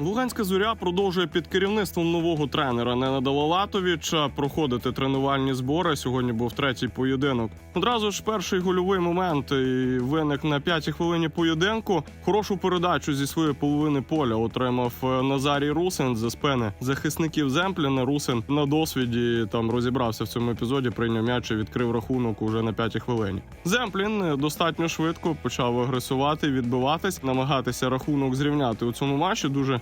Луганська зоря продовжує під керівництвом нового тренера Ненада Лалатовича проходити тренувальні збори. Сьогодні був третій поєдинок. Одразу ж перший гольовий момент і виник на п'ятій хвилині поєдинку. Хорошу передачу зі своєї половини поля отримав е, Назарій Русин за спини захисників Земпліна. Русин на досвіді там розібрався в цьому епізоді. Прийняв м'яч і відкрив рахунок уже на п'ятій хвилині. Земплін е, достатньо швидко почав агресувати, відбиватись, намагатися рахунок зрівняти у цьому матчі. Дуже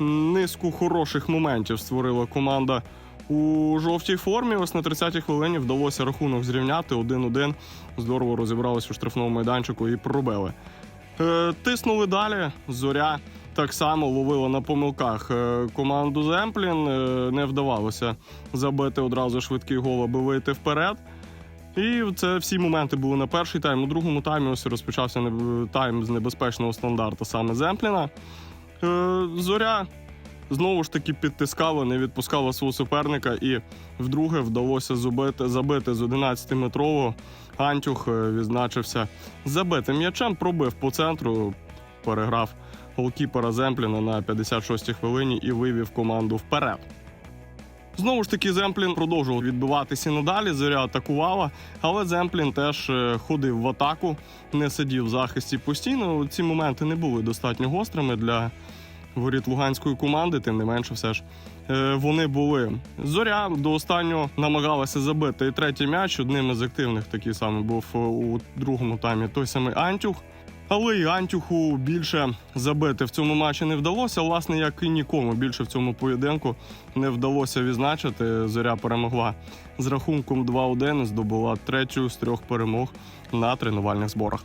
низку хороших моментів створила команда у жовтій формі. Ось на 30-й хвилині вдалося рахунок зрівняти 1-1. Здорово розібрались у штрафному майданчику і пробили. Е, тиснули далі. Зоря так само ловила на помилках е, команду Земплін. Е, не вдавалося забити одразу швидкий гол, аби вийти вперед. І це всі моменти були на перший тайм. У другому таймі ось розпочався тайм з небезпечного стандарту саме Земпліна. Е, Зоря знову ж таки підтискала, не відпускала свого суперника, і вдруге вдалося зубити, забити з 11-метрового. Антюх е, відзначився забитим м'ячем, пробив по центру, переграв голкіпера Земпліна на 56-й хвилині і вивів команду вперед. Знову ж таки, Земплін продовжував відбиватися надалі. Зоря атакувала, але Земплін теж е, ходив в атаку, не сидів в захисті постійно. Ці моменти не були достатньо гострими для воріт луганської команди. Тим не менше, все ж е, вони були. Зоря до останнього намагалася забити і третій м'яч. Одним із активних такий самий був е, у другому таймі той самий Антюх. Але й Антюху більше забити в цьому матчі не вдалося. Власне, як і нікому більше в цьому поєдинку не вдалося відзначити. Зоря перемогла з рахунком 2-1, здобула третю з трьох перемог на тренувальних зборах.